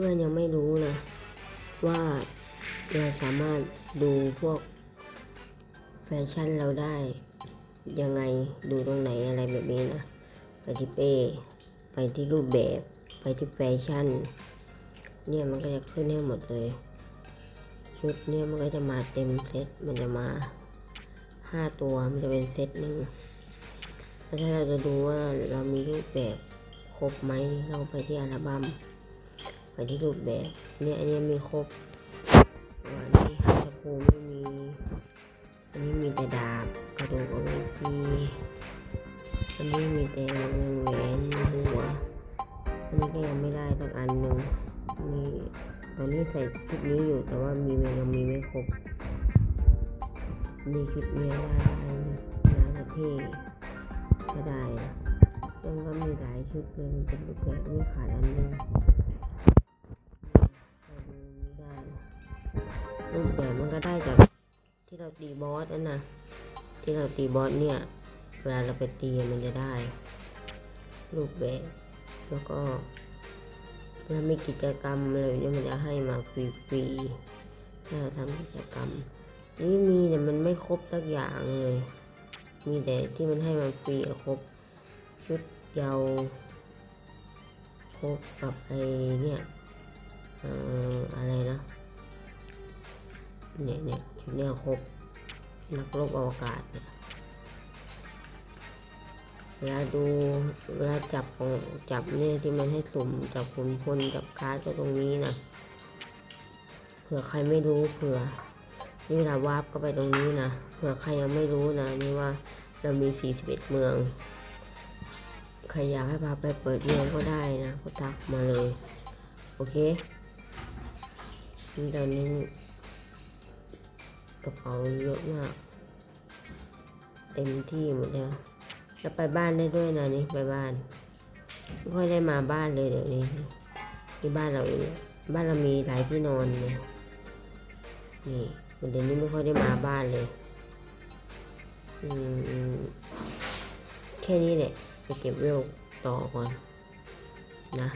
พื่อนยังไม่รู้นะ ว่าเราสามารถดูพวกแฟชั่นเราได้ ยังไงดูตรงไหนอะไรแบบนี้นะ ไปที่เป้ ไปที่รูปแบบ ไปที่แฟชั่น เนี่ยมันก็จะขึ้นให้หมดเลย ชุดเนี่ยมันก็จะมาเต็มเซตมันจะมาห้าตัวมันจะเป็นเซตหนึ่งแล้วถ้าเราจะดูว่าเรามีรูปแบบครบไหมเราไปที่อัลบั้ม ไปที่รูปแบบเนี่ยอันนี้มีครบตัวนี้ฮัตภูไม่มี อันนี้มีแต่ดาบกระดูกเอาไว้ทีอันนี้มีแต่วงแหวนหัวอันนี้ก็ยังไม่ได้สักอันหนึ่งมีตอนนี้ใส่ชุดนี้อยู่แต่ว่ามีมันยังมีไม่ครบนี่ชุดนี้ได้น่าจะเท่ก็ได้ยังก็มีหลายชุดเลยมันเป็นรูปแบบนี่ขาดอันหนึง รูปแบบมันก็ได้จากที่เราตีบอสนั่นนะที่เราตีบอสเนี่ย เวลาเราไปตีมันจะได้ รูปแบบแล้วก็ถ้ามีกิจกรรมอะไรเนี่ยมันจะให้มาฟรีๆถ้าเราทำกิจกรรม นี่มีแต่มันไม่ครบสักอย่างเลย มีแต่ที่มันให้มาฟรีครบชุดเยาวครบกับไอเนี่ย เอ่ออะไรนะ เนี่ยเนี่ยชุดเนี้ยครบนักรบอวกาศเนี่ยเวลาดูเวลาจับของจับเนี่ยที่มันให้สุ่มจับขุนพลจับค้าร์ดก็ตรงนี้นะเผื่อใครไม่รู้เผื่อนี่เวลาวาร์ปก็ไปตรงนี้นะเผื่อใครยังไม่รู้นะนี่ว่าเรามี 41 เมืองใครอยากให้พาไปเปิดเมืองก็ได้นะก็ทักมาเลย โอเคทีตอนนี้ ระเป๋าเยอะมาก เต็มที่หมดแล้วแล้วไปบ้านได้ด้วยนะนี่ไปบ้านไม่ค่อยได้มาบ้านเลยเดี๋ยวนี้ที่บ้านเราเองบ้านเรามีหลายที่นอนเลยนี่เดี๋ยวนี้ไม่ค่อยได้มาบ้านเลยอืมแค่นี้แหละไปเก็บเวลต่อก่อนนะ